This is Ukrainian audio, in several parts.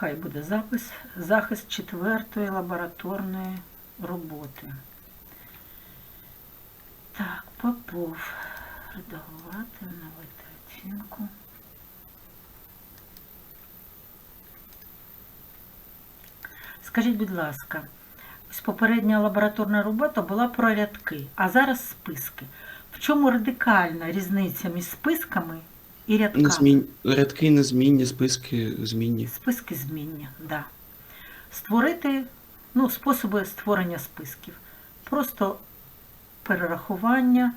Хай буде запис. Захист четвертої лабораторної роботи. Так, Попов. Редагувати, навити оцінку. Скажіть, будь ласка, ось попередня лабораторна робота була про рядки, а зараз списки. В чому радикальна різниця між списками і рядками? Незмін... Рядки незмінні, списки змінні. Списки зміння, да. Створити, ну, способи створення списків. Просто перерахування,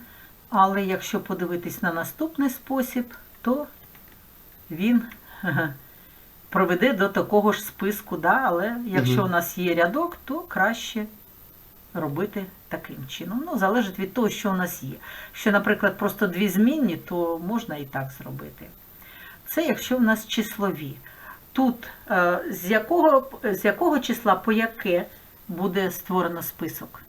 але якщо подивитись на наступний спосіб, то він проведе до такого ж списку, да, але якщо Мгм. у нас є рядок, то краще робити таким чином. Ну, залежить від того, що у нас є. Що, наприклад, просто дві змінні, то можна і так зробити. Це якщо в нас числові. Тут е, з, якого, з якого числа по яке буде створено список?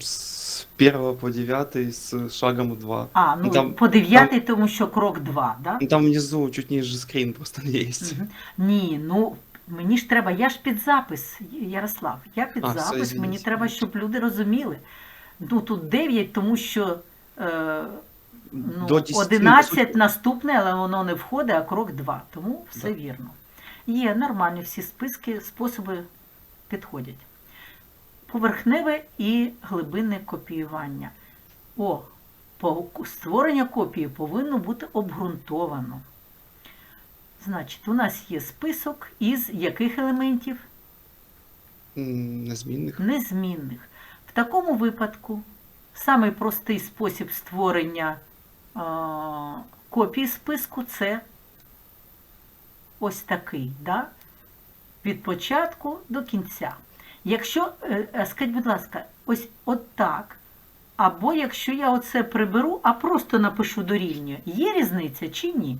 З 1 по 9 з шагом 2. А, ну, там- по 9, тому що крок 2, да? Там внизу чуть ниже скрин просто есть. Мгм. Ні, ну мені ж треба, я ж під запис, Ярослав, я під А, запис, извините, мені треба, щоб люди розуміли. Ну тут 9, тому що е, ну, До 10, 11 по суті. наступне, але воно не входить, а крок 2. Тому все Да. вірно. Є нормальні всі списки, способи підходять. Поверхневе і глибинне копіювання. О, створення копії повинно бути обґрунтовано. Значить, у нас є список із яких елементів? Незмінних. Незмінних. В такому випадку самий простий спосіб створення а, копії списку це ось такий, да? від початку до кінця. Якщо, е, е, скажіть, будь ласка, ось от так. Або якщо я оце приберу, а просто напишу дорівнює, є різниця чи ні?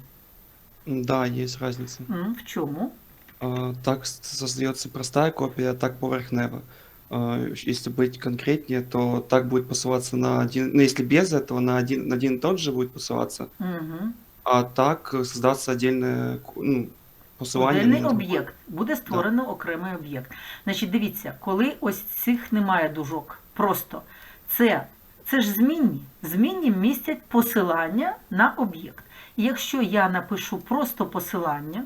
М, Да, есть разница. М, В чому? А, Так с- создается простая копия, так поверхнева. А, Если быть конкретнее, то так будет посылаться на один, ну если без этого, на один, на один и тот же будет посылаться, Угу. а так э, создаться отдельное ку- ну, посылание. Отдельний на- об'єкт. Буде створено окремий об'єкт. Значить, дивіться, коли ось цих немає дужок, просто це, це ж змінні. Змінні містять посилання на об'єкт. Якщо я напишу просто посилання,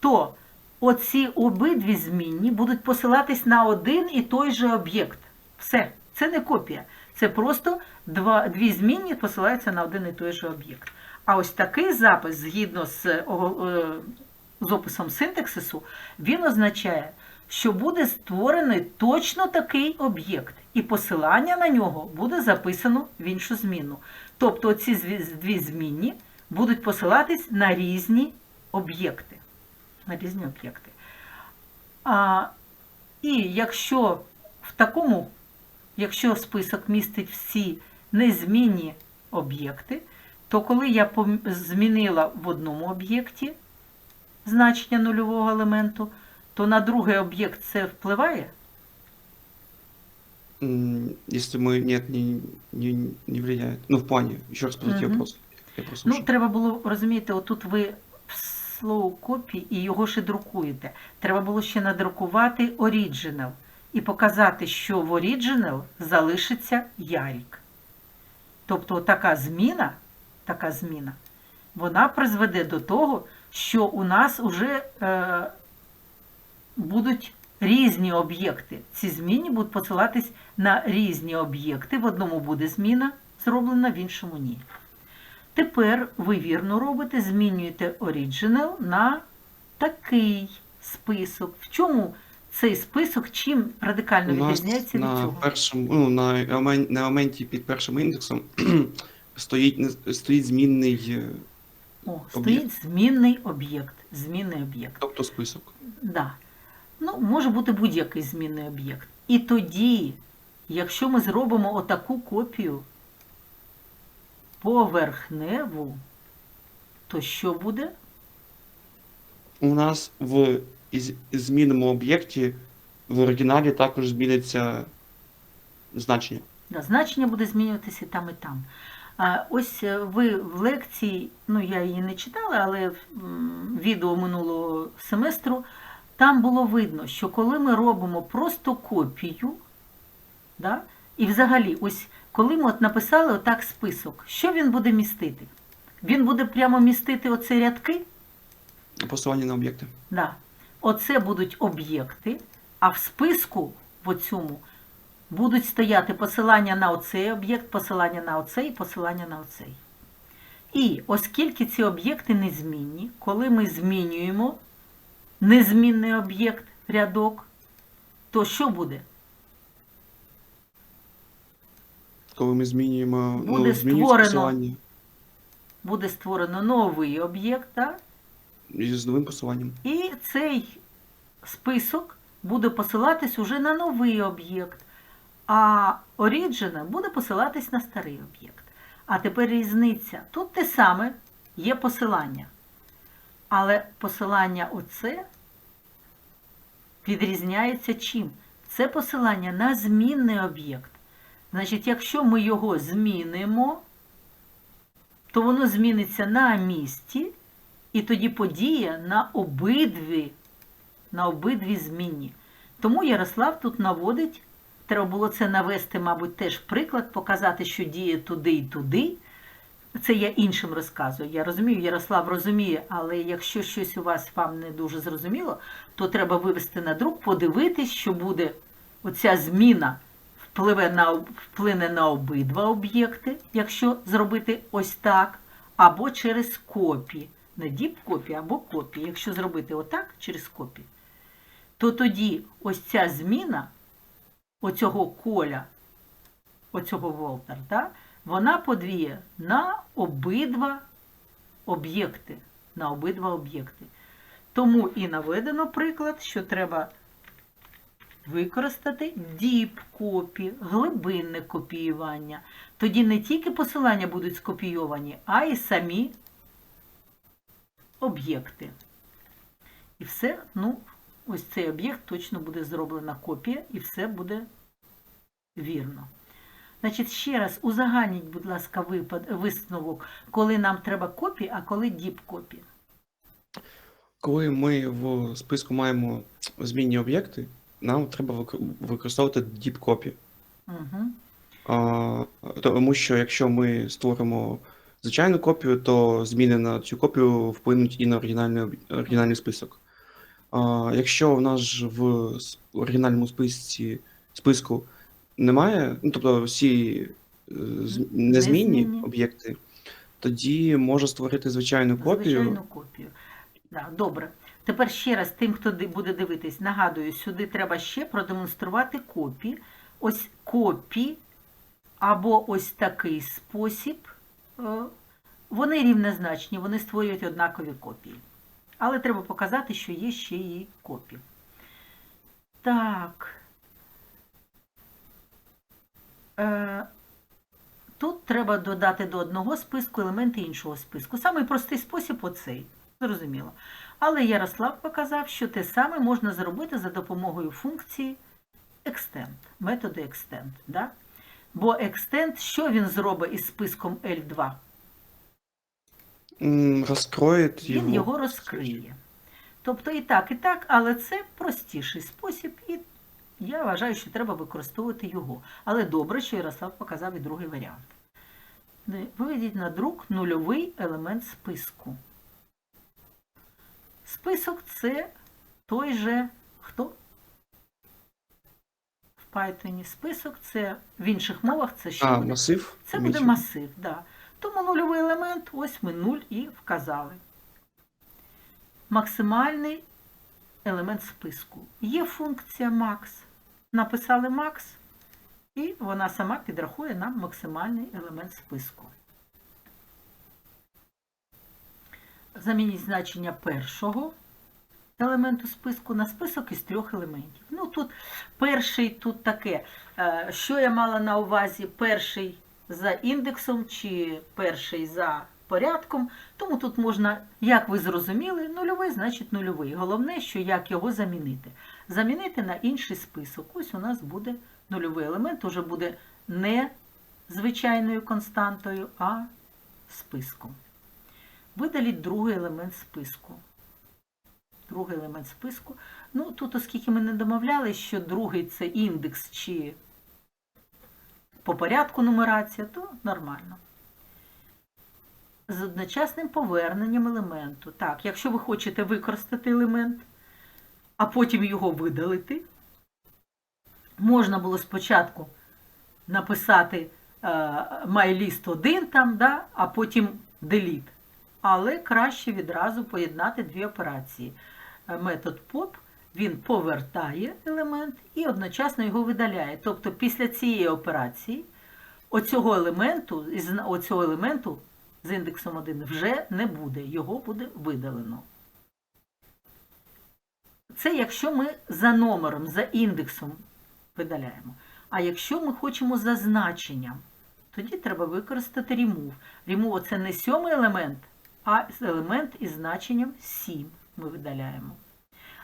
то оці обидві змінні будуть посилатись на один і той же об'єкт. Все, це не копія. Це просто два, дві змінні посилаються на один і той же об'єкт. А ось такий запис, згідно з, е, з описом синтаксису, він означає, що буде створений точно такий об'єкт, і посилання на нього буде записано в іншу зміну. Тобто ці дві змінні будуть посилатись на різні об'єкти. На різні об'єкти. А, і якщо в такому, якщо список містить всі незмінні об'єкти, то коли я змінила в одному об'єкті значення нульового елементу, то на другий об'єкт це впливає? Если мы нет, не, не, не влияет. Ну, в плане, еще раз. Я прослушал. Ну, треба було розуміти, отут ви слово копії і його ще друкуєте. Треба було ще надрукувати оріджинал і показати, що в оріджинал залишиться ярік. Тобто така зміна, така зміна, вона призведе до того, що у нас вже е, будуть різні об'єкти. Ці зміни будуть посилатись на різні об'єкти. В одному буде зміна зроблена, в іншому ні. Тепер ви вірно робите, змінюєте Original на такий список. В чому цей список чим радикально відрізняється від на цього? першому, ну, на, на елементі під першим індексом стоїть, стоїть змінний, е, О, стоїть змінний об'єкт. Змінний об'єкт. тобто список. Да. Ну, може бути будь-який змінний об'єкт. І тоді, якщо ми зробимо отаку копію поверхневу, то що буде? У нас в змінному об'єкті в оригіналі також зміниться значення. Да, значення буде змінюватися і там і там. А ось е, ви в лекції, ну я її не читала, але в відео минулого семестру, там було видно, що коли ми робимо просто копію, да, і взагалі, ось коли ми от написали отак список, що він буде містити? Він буде прямо містити оці рядки? Посилання на об'єкти. Да. Оце будуть об'єкти, а в списку в оцьому будуть стояти посилання на оцей об'єкт, посилання на оцей, посилання на оцей. І оскільки ці об'єкти незмінні, коли ми змінюємо незмінний об'єкт рядок, то що буде? Коли ми змінюємо Буде ну, змінюється створено. посилання Буде створено новий об'єкт, так? з новим посиланням. І цей список буде посилатись уже на новий об'єкт, а Origin буде посилатись на старий об'єкт. А тепер різниця. Тут те саме є посилання. Але посилання оце відрізняється чим? Це посилання на змінний об'єкт. Значить, якщо ми його змінимо, то воно зміниться на місці, і тоді подія на обидві, на обидві змінні. Тому Ярослав тут наводить, треба було це навести, мабуть, теж приклад, показати, що діє туди і туди. Це я іншим розказую. Я розумію, Ярослав розуміє, але якщо щось у вас вам не дуже зрозуміло, то треба вивести на друк, подивитись, що буде оця зміна впливе на, вплине на обидва об'єкти, якщо зробити ось так, або через копі. Не діп копі, або копі. Якщо зробити отак через копі, то тоді ось ця зміна оцього коля, оцього Волтер, да, вона подвіє на обидва об'єкти. На обидва об'єкти. Тому і наведено приклад, що треба використати діп копі, глибинне копіювання. Тоді не тільки посилання будуть скопійовані, а й самі об'єкти. І все, ну, ось цей об'єкт точно буде зроблена копія, і все буде вірно. Значить, ще раз узагальніть, будь ласка, випад, висновок, коли нам треба копі, а коли діп копі. Коли ми в списку маємо змінні об'єкти, нам треба використовувати deep copy. Угу. А, тому що якщо ми створимо звичайну копію, то зміни на цю копію вплинуть і на оригінальний, оригінальний список. А, якщо в нас в оригінальному списці, списку немає, ну тобто всі е, з- незмінні Незмінні. об'єкти, тоді може створити звичайну копію. Звичайну копію. Да, добре. Тепер ще раз тим, хто ди- буде дивитись, нагадую, сюди треба ще продемонструвати копі. Ось копі або ось такий спосіб. е, Вони рівнозначні, вони створюють однакові копії. Але треба показати, що є ще і копії. Так. Е, Тут треба додати до одного списку елементи іншого списку. Самий простий спосіб оцей. Зрозуміло. Але Ярослав показав, що те саме можна зробити за допомогою функції extend, методу extend. Да? Бо extend, що він зробить із списком L2? М, Розкроїть Він його розкриє. Тобто і так, і так, але це простіший спосіб, і я вважаю, що треба використовувати його. Але добре, що Ярослав показав і другий варіант. Виведіть на друк нульовий елемент списку. Список це той же хто? В Python. Список це в інших мовах це що А, буде? масив. Це буде масив, да. Тому нульовий елемент, ось ми 0 і вказали. Максимальний елемент списку. Є функція max. Написали max, і вона сама підрахує нам максимальний елемент списку. Замініть значення першого елементу списку на список із трьох елементів. Ну тут перший тут таке. е, Що я мала на увазі? Перший за індексом чи перший за порядком. Тому тут можна, як ви зрозуміли, нульовий значить нульовий. Головне, що як його замінити. Замінити на інший список. Ось у нас буде нульовий елемент, уже буде не звичайною константою, а списком. Видаліть другий елемент списку. Другий елемент списку. Ну, тут, оскільки ми не домовлялися, що другий це індекс чи по порядку нумерація, то нормально. З одночасним поверненням елементу. Так, якщо ви хочете використати елемент, а потім його видалити, можна було спочатку написати е, MyList 1 там, да, а потім delete. Але краще відразу поєднати дві операції. Метод POP він повертає елемент і одночасно його видаляє. Тобто після цієї операції оцього елементу, оцього елементу з індексом 1 вже не буде, його буде видалено. Це якщо ми за номером, за індексом видаляємо. А якщо ми хочемо за значенням, тоді треба використати remove. Remove – це не сьомий елемент, а елемент із значенням 7 ми видаляємо.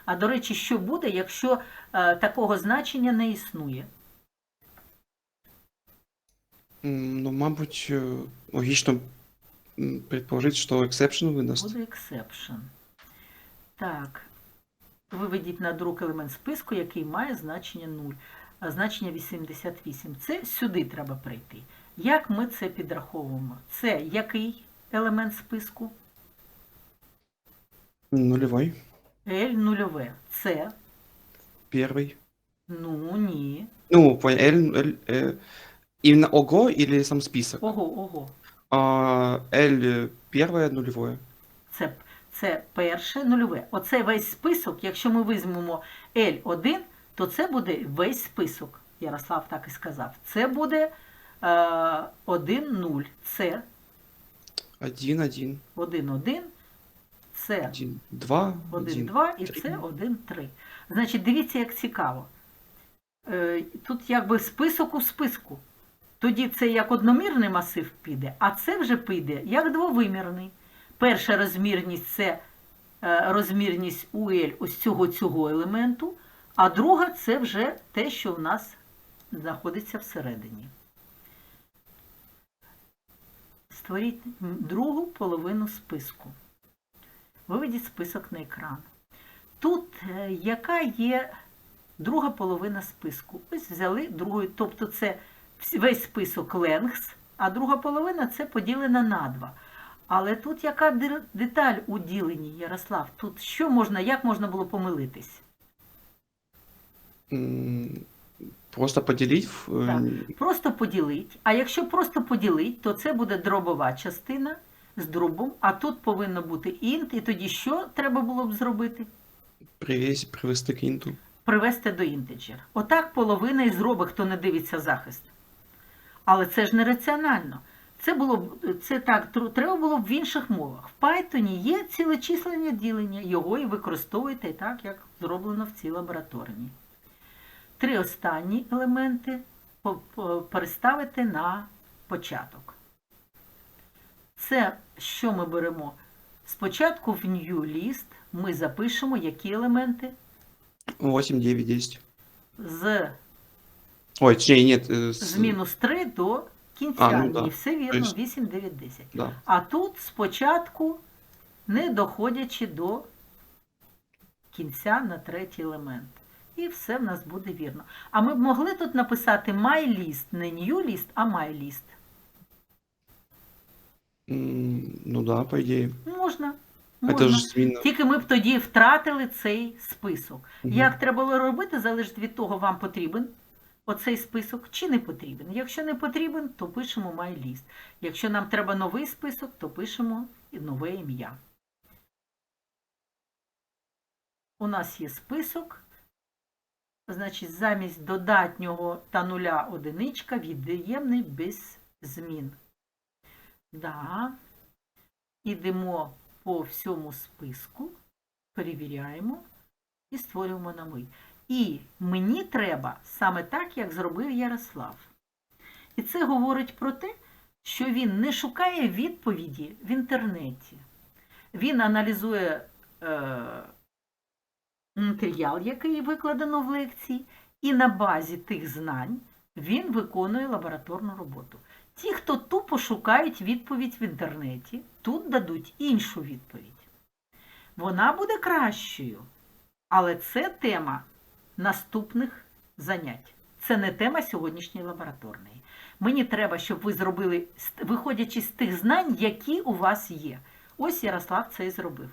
А до речі, що буде, якщо е, такого значення не існує? Ну, мабуть, е, логічно предположити, що exception видасть. Буде exception. Так Виведіть на друк елемент списку, який має значення 0, а значення 88. Це сюди треба прийти. Як ми це підраховуємо? Це який елемент списку? Нулевой, L нульове. Це, первый. ну ні. Ну, по L, L, э, именно ого или сам список? Ого, ого. А, L э, первое, нулевое. Це, це перше нульове. Оце весь список, якщо ми візьмемо L1, то це буде весь список. Ярослав так і сказав. Це буде е, 1, 0. Це Один, один, 1, 1. Це один, два, 1, 2 і три. це 1, 3. Значить, дивіться, як цікаво. Е, Тут якби список у списку. Тоді це як одномірний масив піде, а це вже піде як двовимірний. Перша розмірність це е, розмірність UL ось цього цього елементу, а друга це вже те, що в нас знаходиться всередині. Створіть другу половину списку. Виведіть список на екран. Тут е, яка є друга половина списку? Ось взяли другу, тобто це весь список lengths, а друга половина це поділена на два. Але тут яка деталь у діленні, Ярослав? Тут що можна, як можна було помилитись? Просто поделить. в, э, Так. Просто поділить. А якщо просто поділить, то це буде дробова частина з дробом, а тут повинно бути int, і тоді що треба було б зробити? Привесь, привести к інту. привести до інтеджер. Отак половина і зробить, хто не дивиться захист. Але це ж не раціонально. Це було це так, треба було б в інших мовах. В Python є цілечисленне ділення, його і використовуйте так, як зроблено в цій лабораторній. Три останні елементи переставити на початок. Це що ми беремо? Спочатку в New List ми запишемо які елементи 8, 9, 10. з Ой, точнее, нет. э, с- з мінус 3 до кінця. А, ну да. І все вірно, Тобто- 8, 9, 10. Да. А тут спочатку, не доходячи до кінця на третій елемент. І все в нас буде вірно. А ми б могли тут написати MyList, не NewList, а MyList. М, Ну да, по идее. Можна. Это можна. же зміна. Тільки ми б тоді втратили цей список. Мгм. Як треба було робити, залежить від того, вам потрібен оцей список чи не потрібен. Якщо не потрібен, то пишемо MyList. Якщо нам треба новий список, то пишемо нове ім'я. У нас є список. Значить, замість додатнього та нуля одиничка від'ємний без змін. Да. Ідемо по всьому списку, перевіряємо і створюємо новий. І мені треба саме так, як зробив Ярослав. І це говорить про те, що він не шукає відповіді в інтернеті. Він аналізує е, матеріал, який викладено в лекції, і на базі тих знань він виконує лабораторну роботу. Ті, хто тупо шукають відповідь в інтернеті, тут дадуть іншу відповідь. Вона буде кращою, але це тема наступних занять. Це не тема сьогоднішньої лабораторної. Мені треба, щоб ви зробили, виходячи з тих знань, які у вас є. Ось Ярослав це і зробив.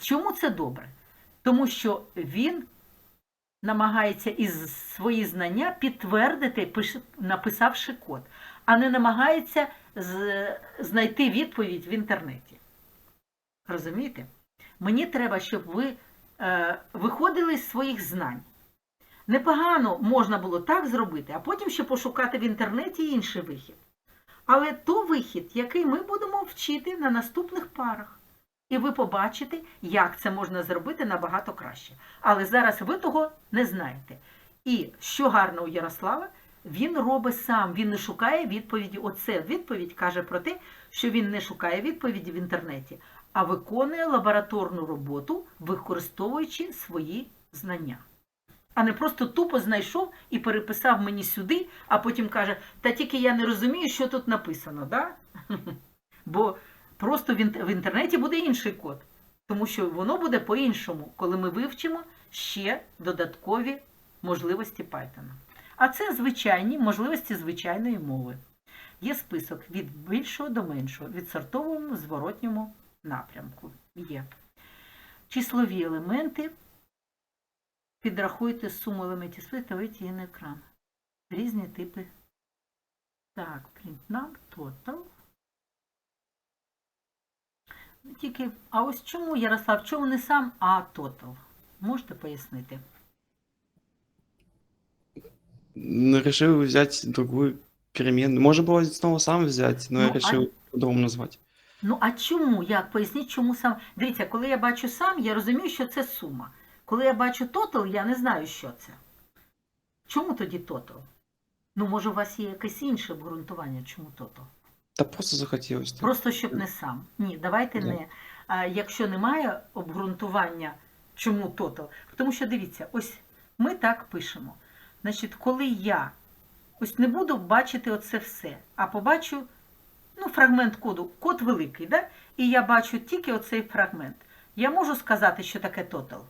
Чому це добре? Тому що він намагається із свої знання підтвердити, написавши код, а не намагається знайти відповідь в інтернеті. Розумієте? Мені треба, щоб ви е, виходили з своїх знань. Непогано можна було так зробити, а потім ще пошукати в інтернеті інший вихід. Але то вихід, який ми будемо вчити на наступних парах. І ви побачите, як це можна зробити набагато краще. Але зараз ви того не знаєте. І що гарно у Ярослава, він робить сам, він не шукає відповіді. Оце відповідь каже про те, що він не шукає відповіді в інтернеті, а виконує лабораторну роботу, використовуючи свої знання. А не просто тупо знайшов і переписав мені сюди, а потім каже, та тільки я не розумію, що тут написано, да? Бо просто в інтернеті буде інший код, тому що воно буде по-іншому, коли ми вивчимо ще додаткові можливості Python. А це звичайні можливості звичайної мови. Є список від більшого до меншого, від сортовому зворотньому напрямку. Є. Числові елементи. Підрахуйте суму елементів та вийти її на екран. Різні типи. Так, print num, total. Ну, Тільки, а ось чому, Ярослав, чому не сам, а total? Можете пояснити? М, Решил взять другую переменную. Можно было снова сам взять, но я Ну, а- по-другому назвать. Ну а чому? Як? Поясніть, чому сам. Дивіться, коли я бачу сам, я розумію, що це сума. Коли я бачу total, я не знаю, що це. Чому тоді total? Ну, може, у вас є якесь інше обґрунтування, чому total? Да просто захотелось. так. Просто щоб не сам. Ні, давайте Да. не. А, якщо немає обґрунтування, чому тотал. Тому що дивіться, ось ми так пишемо. Значить, коли я ось не буду бачити оце все, а побачу ну, фрагмент коду, код великий, да? і я бачу тільки оцей фрагмент. Я можу сказати, що таке тотал?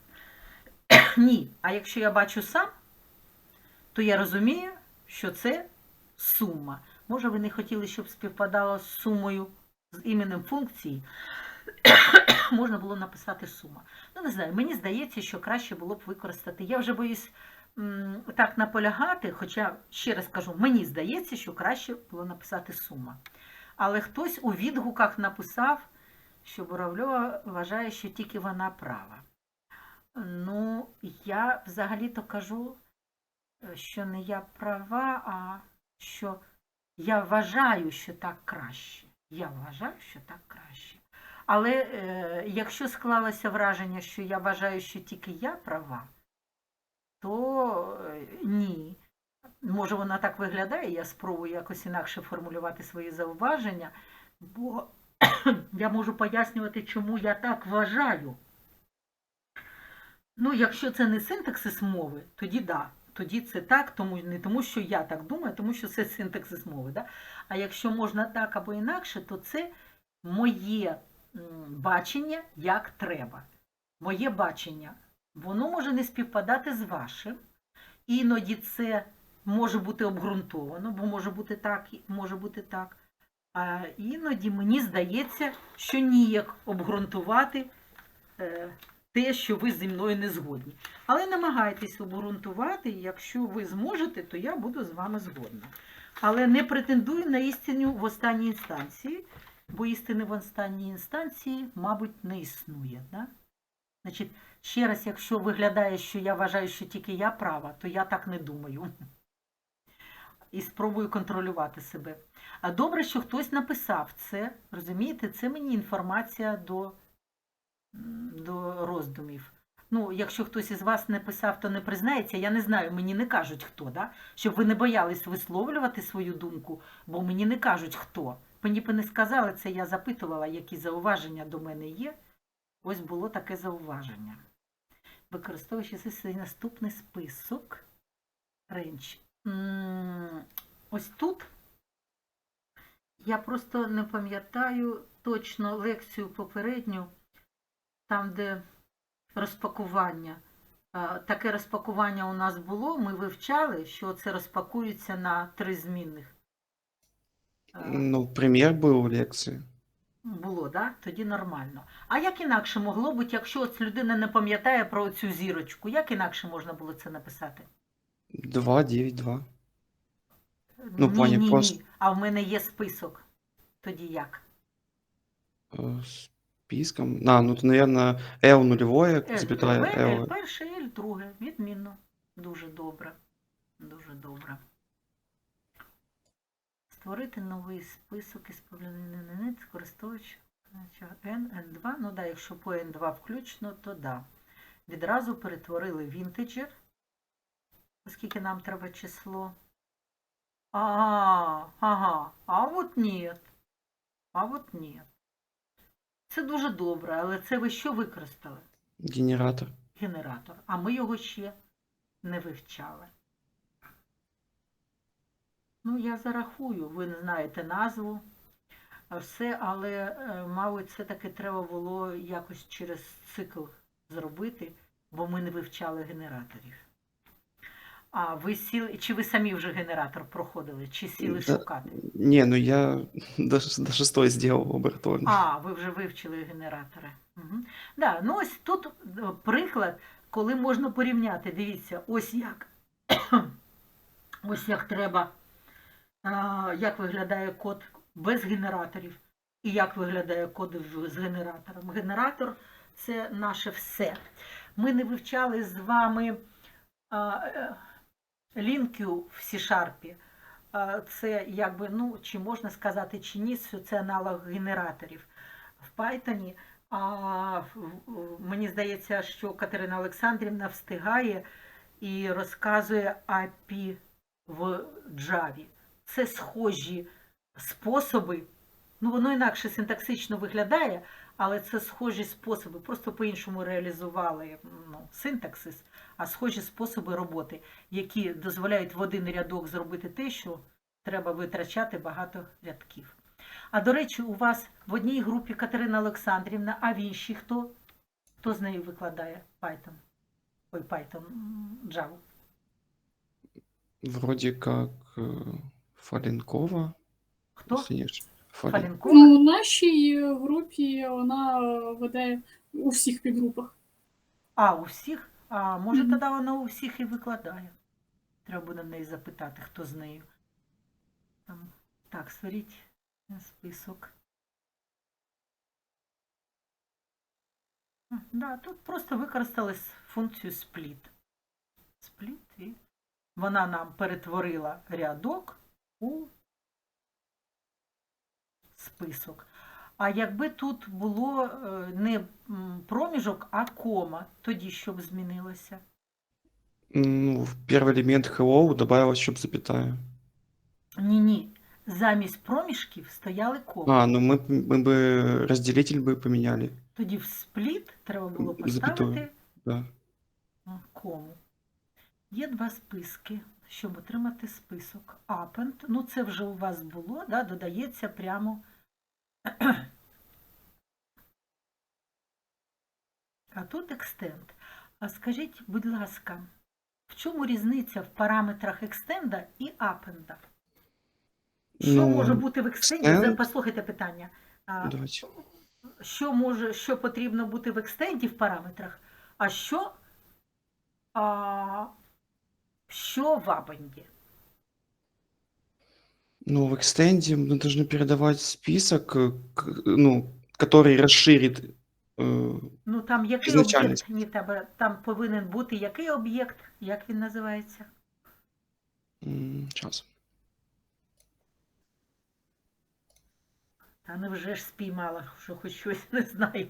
Ні. А якщо я бачу сам, то я розумію, що це сума. Може, ви не хотіли, щоб співпадало з сумою з іменем функції. Можна було написати сума. Ну, не знаю, мені здається, що краще було б використати. Я вже боюсь м, так наполягати, хоча, ще раз кажу, мені здається, що краще було написати сума. Але хтось у відгуках написав, що Буравльова вважає, що тільки вона права. Ну, я взагалі-то кажу, е, що не я права, а що я вважаю, що так краще. Я вважаю, що так краще. Але е, якщо склалося враження, що я вважаю, що тільки я права, то е, ні. Може, вона так виглядає, я спробую якось інакше формулювати свої зауваження, бо я можу пояснювати, чому я так вважаю. Ну, якщо це не синтаксис мови, тоді да. Тоді це так, тому не тому, що я так думаю, тому що це синтаксис мови. Да? А якщо можна так або інакше, то це моє бачення як треба. Моє бачення, воно може не співпадати з вашим. Іноді це може бути обґрунтовано, бо може бути так, може бути так. А іноді мені здається, що ніяк обґрунтувати е, те, що ви зі мною не згодні. Але намагайтесь обґрунтувати, якщо ви зможете, то я буду з вами згодна. Але не претендую на істину в останній інстанції, бо істини в останній інстанції, мабуть, не існує. Да? Значить, ще раз, якщо виглядає, що я вважаю, що тільки я права, то я так не думаю. І спробую контролювати себе. А добре, що хтось написав це, розумієте, це мені інформація до, до роздумів. Ну, якщо хтось із вас не писав, то не признається, я не знаю, мені не кажуть хто, да? щоб ви не боялись висловлювати свою думку, бо мені не кажуть хто. Мені б не сказали це, я запитувала, які зауваження до мене є. Ось було таке зауваження. Використовуючи цей наступний список. Ренч. Ось тут Я просто не пам'ятаю точно лекцію попередню, там, де розпакування. Е, Таке розпакування у нас було, ми вивчали, що це розпакується на три змінних. Е, Ну, пример был у лекции. Було, да? Тоді нормально. А як інакше могло бути, якщо от людина не пам'ятає про цю зірочку, як інакше можна було це написати? 2, 9, 2. Ну, ні, плані ні, просто- ні. А в мене є список. Тоді як? Списком. А, ну, это, наверное, L L запятая друге, L L. перше, L друге. Відмінно. Дуже добре. Дуже добре. Створити новий список із повільнених користувач N, N2. Ну да, якщо по N2 включно, то да. Відразу перетворили в інтеджер, оскільки нам треба число. Ага, ага, а от ні. А от ні. Це дуже добре, але це ви що використали? Генератор. генератор, а ми його ще не вивчали. Ну, я зарахую, ви не знаєте назву, все, але, е, мабуть, це таки треба було якось через цикл зробити, бо ми не вивчали генераторів. А ви сіли, чи ви самі вже генератор проходили, чи сіли Да. шукати? Не, ну я до, до шестой сделал лабораторный. А, ви вже вивчили генератори. Угу. Да, ну ось тут е, приклад, коли можна порівняти. Дивіться, ось як. ось як треба, а, як виглядає код без генераторів і як виглядає код з генератором. Генератор це наше все. Ми не вивчали з вами а, лінкю в C-Sharp. Це якби, ну, чи можна сказати, чи ні, що це аналог генераторів в Python. А мені здається, що Катерина Олександрівна встигає і розказує API в Java. Це схожі способи. Ну, воно інакше синтаксично виглядає, але це схожі способи. Просто по-іншому реалізували ну, синтаксис, а схожі способи роботи, які дозволяють в один рядок зробити те, що треба витрачати багато рядків. А до речі, у вас в одній групі Катерина Олександрівна, а в іншій хто? Хто з нею викладає Python? Ой, Python, Java. Вроде как э, Фаленкова. Хто? если Фаленкова? Ну, у нашій е, групі вона веде у всіх підгрупах. А, у всіх? А може Мгм. тоді вона у всіх і викладає. Треба буде в неї запитати, хто з нею. Там, так, створіть список. Да, тут просто використали функцію split. Split і вона нам перетворила рядок у список. А якби тут було е, не м, проміжок, а кома, тоді що б змінилося? Ну, в первый элемент hello добавилась еще запятая. Ні-ні. Замість проміжків стояли коми. А, ну мы, п- мы бы разделитель бы поменяли, Тоді в спліт треба було М, поставити запятую. да. м, кому. Є два списки, щоб отримати список. Append, ну це вже у вас було, да, додається прямо. А тут extend. А скажіть, будь ласка, в чому різниця в параметрах екстенда і append? Що Ну, може бути в екстенді? extend- Послухайте питання. Давайте. що може, що потрібно бути в екстенді в параметрах, а що, а, що в апенді. Ну, в экстенде мы должны передавать список, э, к- ну, который расширит э, Ну там який Ізначальний об'єкт ні, тебе, там повинен бути який об'єкт, як він називається? м, сейчас. Та невже ж спіймала, що хоч щось не знаю.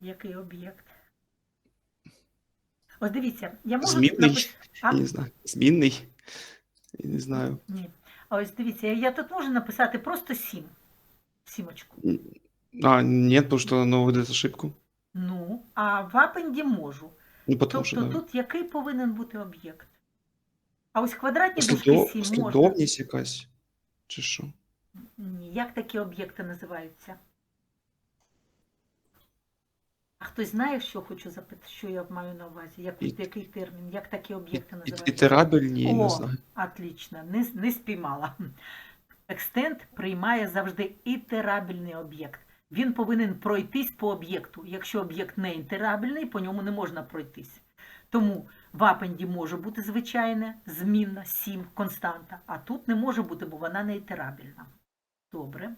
Який об'єкт? Ось дивіться, я можу Змінний? напис- А? Я не знаю, змінний. Я не знаю. Ні. А ось дивіться, я- тут можу написати просто сім. Сімочку. А, нет, потому что оно выдает ошибку. Ну, а в апенді можу. Ну, потому что, Тобто да. тут який повинен бути об'єкт? А ось квадратні дужки 7 можна. Якась. Чи що? Ні, Як такі об'єкти називаються? А хтось знає, що хочу запитати, що я маю на увазі? Як, І- який термін? Як такі об'єкти називаються? Ітерабельні, не О, знаю. Отлично, не, с- не спіймала. Екстент приймає завжди ітерабельний об'єкт. Він повинен пройтись по об'єкту. Якщо об'єкт не інтерабельний, по ньому не можна пройтись. Тому в апенді може бути звичайне, змінна, 7, константа, а тут не може бути, бо вона не ітерабельна. Добре.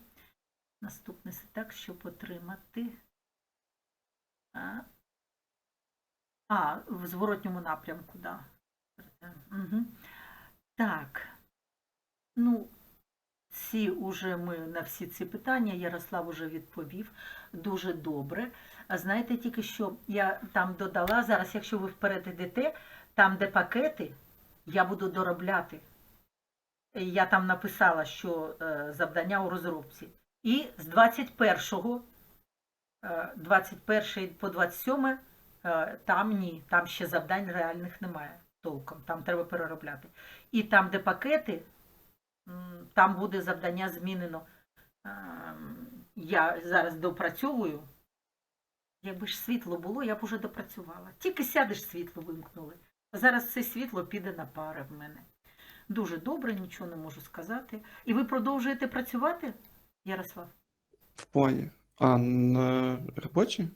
Наступне так, щоб отримати. А, а в зворотньому напрямку. Да. Угу. Так. Ну, ці уже ми на всі ці питання Ярослав уже відповів дуже добре. А знаєте, тільки що я там додала зараз, якщо ви вперед йдете, там, де пакети, я буду доробляти. Е, Я там написала, що е, завдання у розробці. І з 21, е, 21 по 27 е, там ні, там ще завдань реальних немає толком, там треба переробляти. І там, де пакети, там буде завдання змінено. Ем, Я зараз допрацьовую. Якби ж світло було, я б уже допрацювала. Тільки сядеш, світло вимкнули. Зараз це світло піде на пари в мене. Дуже добре, нічого не можу сказати. І ви продовжуєте працювати, Ярослав? В плані. А на? Так,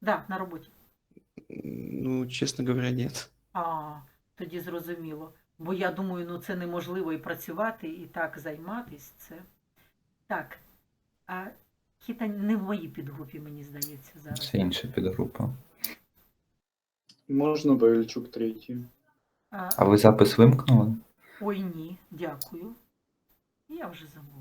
да, на роботі. Ну, чесно говоря, нет. А, тоді зрозуміло. Бо я думаю, ну це неможливо і працювати, і так займатись. Це. Так. А Кіта не в моїй підгрупі, мені здається, зараз. Це інша підгрупа. Можна Бельчук третій. А, А ви запис вимкнули? ой, ні, дякую. Я вже забула.